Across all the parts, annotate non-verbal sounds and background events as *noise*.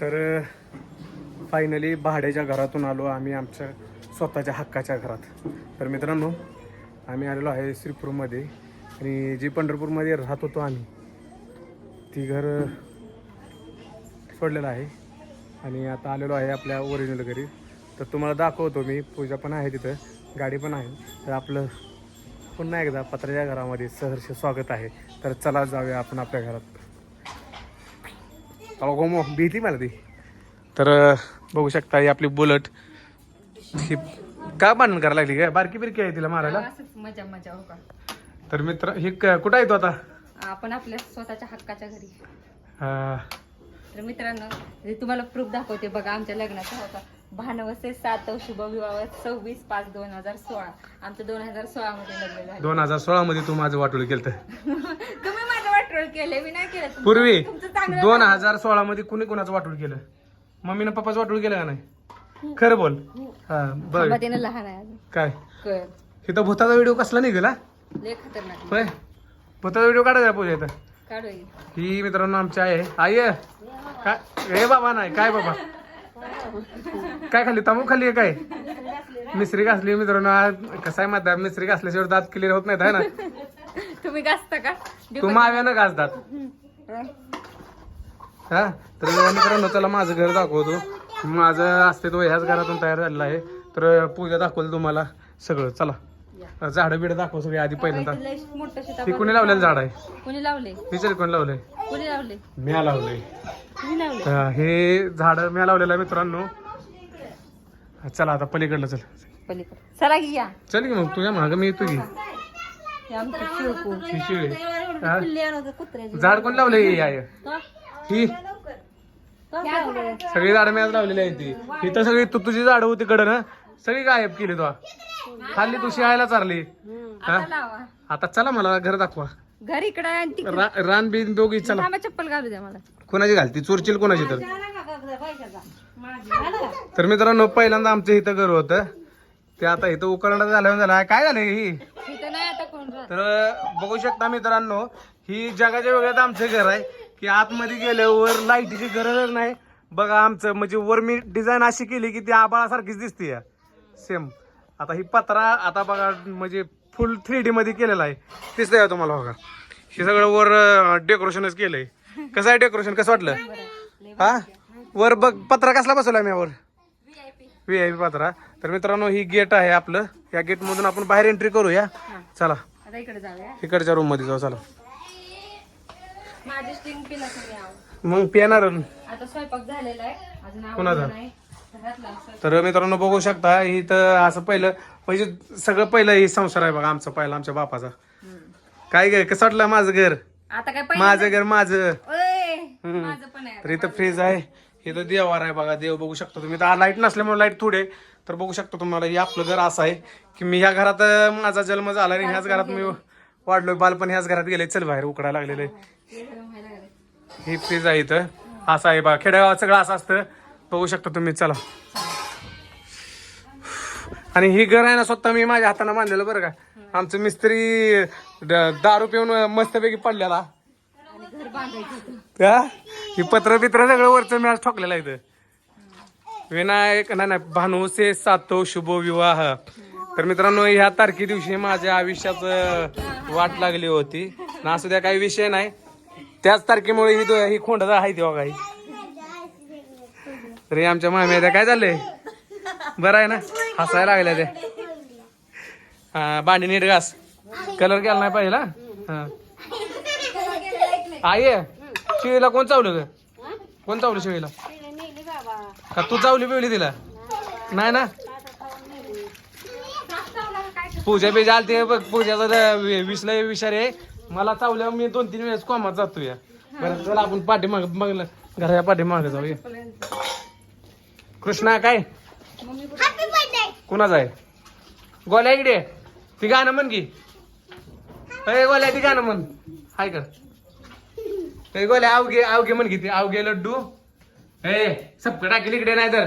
तर फायनली भाड्याच्या घरातून आलो आम्ही आमच्या स्वतःच्या हक्काच्या घरात. तर मित्रांनो आम्ही आलेलो आहे श्रीपूरमध्ये आणि जी पंढरपूरमध्ये राहत होतो आम्ही ती घर सोडलेलं आहे. आणि आता आलेलो आहे आपल्या ओरिजिनल घरी. तर तुम्हाला दाखवतो मी पूजा पण आहे तिथं गाडी पण आहे. तर आपलं पुन्हा एकदा पत्राच्या घरामध्ये सहर्ष स्वागत आहे. तर चला जाऊया आपण आपल्या घरात. गोमो भीती मला ती. तर बघू शकता ही आपली बुलट. ही का बांधून करायला लागली काय बारकी बिरकी आहे तिला मारायला. असंच मजा मजा हो का? तर मित्र ही कुठं आहे तो आता? आपण आपल्या स्वतःच्या हक्काच्या घरी. तर मित्रांनो हे तुम्हाला प्रूफ दाखवते बघा आमच्या लग्नाचा होता. भानवसे सात शुभ विवाह सव्वीस पाच दोन हजार सोळा. आमचं दोन हजार सोळा मध्ये लग्न झालं. दोन हजार सोळा मध्ये तू माझं वाटोळ केलं *laughs* तुम्ही वाटोळ केलंय मी नाही केलं. पूर्वी तुमचं चांगलं दोन हजार सोळा मध्ये कुणी कुणाचं वाटोळ केलं? मम्मीनं पप्पाचं वाटोळ केलं का नाही? खरं बोल. हा बघ. लहान आहे अजून. काय? कळ इथं भूताचा व्हिडिओ कसला निघाला? लय खतरनाक होय? भूताचा व्हिडिओ काढायचा पूजा इथं. काढू हे. ही मित्रांनो आमची आहे. आई आहे. काय? हे बाबा नाही. काय बाबा? काय खाल्ली? तांबू खाल्ली आहे काय? मिसरी घासली मित्रांनो. आज कसं आहे माहिती आहे, मिसरी घासल्याशिवाय दात क्लिअर होत नाहीत आहे ना? तुम्ही गाजता का? तू माव्यानं घासतात. हा? तर मित्रांनो चला माझं घर दाखवतो. माझं अस्तित्व ह्याच घरातून तयार झालेलं आहे. तर पूजा दाखवली तुम्हाला सगळं. चला. झाडं बिडं दाखव सगळे आधी पहिल्यांदा. सीताफळ कुणी लावलेलं झाड आहे? कुणी लावले विचार कोणी लावलंय? कुणी लावले म्या लावलंय. हे झाड म्या लावलेलं आहे मित्रांनो. चला आता पलीकडलं चल. पलीकडे. चला की या. चल की मग तुझ्या मागं मी येतो हे झाड कोण लावलंय ही आहे ही? लावले सगळी झाडं मी आज लावलेली आहेत ती. ही तर सगळी तू तुझी झाडं होती कडं ना सगळी गायब केली तू. खाल्ली तू शिळायला चारली. हा? आता लावा. आता चला मला घर दाखवा. घर इकडे आणि तिकडे. रा- रान बिन दोघी चला. थांबा चप्पल घालू द्या मला. कोणाची घालती? चोरचील कोणाची तर? तर मित्रांनो पहिल्यांदा आमचं इथं घर होतं. ते आता इथं उकरंडा झाल्यावर झालं. काय झालं ही? इथं नाही आता कोण राहत तर बघू शकता मित्रांनो ही जगाच्या वेगळ्यात आमचं घर आहे. की आतमध्ये गेल्यावर लाईटीची गरजच नाही. बघा आमचं म्हणजे वर मी डिझाईन अशी केली की ती आबाळासारखीच दिसते सेम आता ही पत्रा आता बघा म्हणजे फुल थ्री डी मध्ये केलेला आहे. दिसतंय तुम्हाला बघा? हे सगळं वर डेकोरेशनच केलंय. कसं आहे डेकोरेशन कसं वाटलं? हा? वर बघ पत्रा कसला बसवला मी वर व्ही आय पी पत्रा. तर मित्रांनो ही गेट आहे आपलं. या गेट मधून आपण बाहेर एंट्री करूया. चला. आता इकडे जाऊया. इकडच्या रूममध्ये जाऊ चला. माझी स्टिंग पिला तुम्ही आहो. मग पिणार. आता स्वयंपाक झालेला आहे. अजून कोणाचा? आवडलं नाही. घरातला स्वयंपाक. तर मित्रांनो बघू शकता ही तर असं पहिलं म्हणजे सगळं पहिलं ही संसार आहे बघा आमचा पहिला आमच्या बापाचा. काय गे कसं वाटलं माझं घर? आता काय पहिलं माझं घर माझं. माझं पण आहे तर इथं फ्रीज आहे. हे तर देवार आहे बघा देव बघू शकता तुम्ही. तर लाइट नसल्यामुळे लाइट थोडे तर बघू शकता तुम्हाला. हे आपलं घर असं आहे की मी ह्या घरात माझा जन्म झाला आणि ह्याच घरात मी वाढलोय. बालपण ह्याच घरात गेले. चल बाहेर उकडायला लागलेलं. आहे हे फ्रीज आहे इथं. असं आहे बघा. खेडेगावात सगळं असं असतं. बघू शकता तुम्ही. चला. आणि ही घर आहे ना स्वतः मी माझ्या हाताने बांधलेलं बरं का. आमचं मिस्त्री द- दारू पिऊन मस्तपैकी पडलेला. का ही पत्र बित्र सगळं वरचं मी आज ठोकलेलं आहे इथं. विनायक नाही नाही भानुसे सातो शुभ विवाह. तर मित्रांनो ह्या तारखे दिवशी माझ्या आयुष्यात वाट लागली होती. ना असू द्या काही विषय नाही. त्याच तारखेमुळे ही दो- ही खोंड आहे तेव्हा काही तरी आमच्या मामी काय झालंय बरं आहे ना? हसायला लागल्या त्या. हा भांडी नीट घास. कलर केला नाही पाहिजे हा. आई शिळीला कोण चावलं ग? कोण चावलं शिळीला? का तू चावली बिवली तिला? नाही ना? पूजा बिजा आलती बघ पूजाचा विसला विचार आहे मला चावल्या मी दोन तीन वेळेस कोमात जातो या बरं चला आपण पाठीमाग बघलं घराच्या पाठीमागे जाऊया. कृष्णा काय? कुणाचा आहे? गोल्या इकडे. ती गाणं म्हण की. गोल्या ती गाणं म्हण. हाय कर. ते गोल्या अवघे अवघे म्हण की ती अवघे लड्डू. ए सबक टाकेल इकडे नाही तर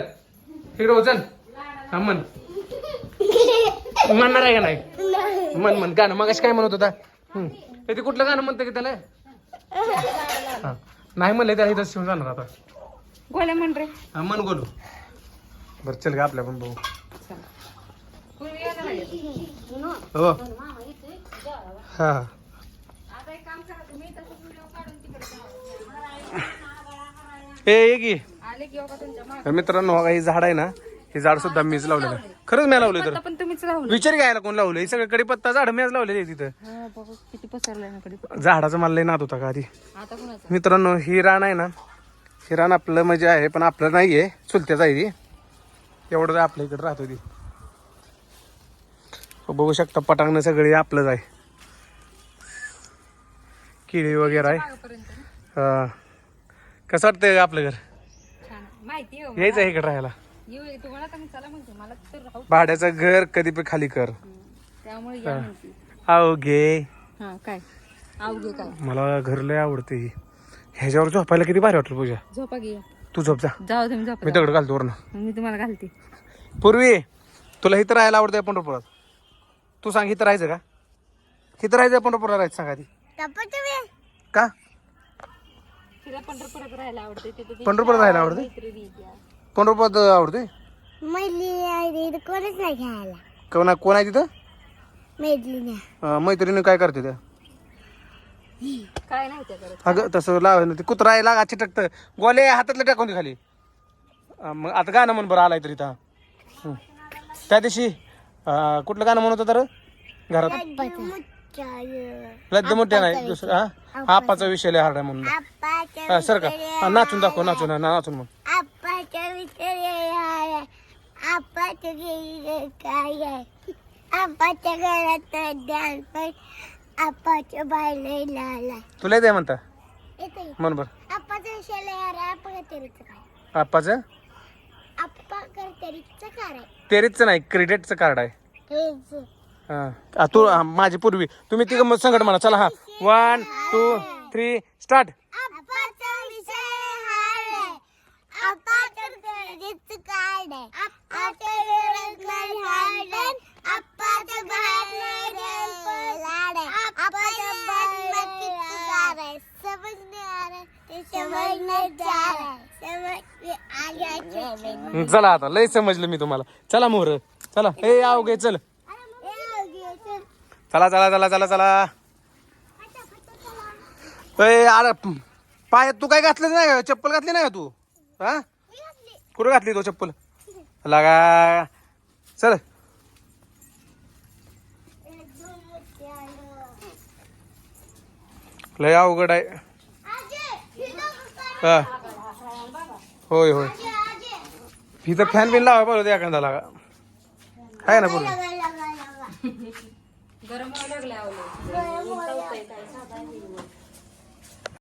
इकडे हो, चल हा म्हण. म्हणणार आहे का नाही? म्हण म्हण. गाणं मग काय म्हणत होता. ए, ते कुठलं गाणं म्हणतं की त्याला? हा. नाही म्हणलं त्याला इथं शिवून जाणार आता. गोल्या म्हण रे. हा मन गोलू. बरं चल का आपल्या पण भाऊ. हो हा आता एक काम करा तुम्ही तसं व्हिडिओ काढून तिकडे जावा. ए ये. तर मित्रांनो हा हे झाड आहे ना हे झाड सुद्धा मीच लावलेलं आहे. खरंच मी लावलं तर. आता पण तुम्हीच लावलं. विचार घ्यायला कोण लावलं? हे सगळं कडीपत्ता झाड मीच लावलेली आहे तिथं. हा बाबा किती कडे झाडाचा मला लय नाद होता का आधी? आता कुणाचं? मित्रांनो ही रान आहे ना ही रान आपलं म्हणजे आहे पण आपलं नाही आहे चुलत्याच आहे ती. एवढं आपल्या इकडे राहतो ती. हो, बघू शकता पटांगणं सगळे आपलंच आहे. किळी वगैरे आहे? हा. कसं वाटतंय आपलं घर? छान. माहिती आहे हो यायचं आहे इकडे राहायला. येऊ ये. तुम्हाला तर मी चला म्हणते मला तर राहू भाड्याचं घर कधी पण खाली कर. हम्म. त्यामुळे या म्हणते. अवघे. हा काय? अवघे काय? मला घर लय आवडते. ह्याच्यावर झोपायला किती भारी वाटलं पूजा. झोपा घे तू झोप जा. जाऊ तुम्ही झोपा. मी दगड घालतो वरनं. मी तुम्हाला घालते. पूर्वी तुला इथं राहायला आवडतंय पंढरपुरात. तू सांग इथं राहायचं का? इथं राहायचं पंढरपुरात राहायचं सांग आधी. का? तिला पंढरपुरात राहायला आवडते तिथे पंढरपुरात राहायला आवडते? मैत्रिणी आहे त्या. पंढरपुरात आवडते? कोणच नाही घ्यायला कोण कोण आहे तिथं? अं, मैत्रिणी काय करते त्या? काय नाही त्या करत. अगं तसं लाव ते कुत्रा आहे लागा चिटकतं गोले हातातलं टाकून दे खाली. अं, मग आता गाणं म्हण बरं आलाय तरी इथं. हं. त्या दिवशी अं, कुठलं गाणं म्हणत होतं रे घरात? लद्द मोठ्या नाही दुसरं हा? आपाचा विषय लय हार्ड आहे म्हणून. हा, सर का? हा, नाचून दाखव नाचून हा, नाचून म्हण आपाच्या विचार आपाच्या घरी काय आहे. आपाच्या घरात ध्यान पण आपाच्या बाहेर लाला तुला येते म्हणता? येते म्हण बरं. आपाचा विषय यार आपण तरीचं काय? आप्पाचं? आप्पा कर तरीचं काय? तेरीचं नाही क्रेडिटचं कार्ड आहे. हेच हा. आ, तू हा, माझी पूर्वी. तुम्ही तिघं मग संकट म्हणा चला हा. वन टू थ्री स्टार्ट आपाचा विषय हा आहे आपाच्या घरीच काय नाही आपाच्या घरात नाही हाडण आपाच्या बाहेर लाड आहे आपाच्या बाहेर आ रहा में आ गया चला आता लय समजलं मी तुम्हाला. चला मोर चला. ए आव गे चल. चला. चला चला चला चला ए अरे पाय तू काय घातलं नाही का? चप्पल घातली नाही का तू? हा? कुठं घातली तो चप्पल? लागा. चल. लय अवघड आहे. हा. होय होय. इथं फॅन बिन लावा बरं एखादा लागा आहे ना पूर्ण? गरम व्हायला लागले आवले.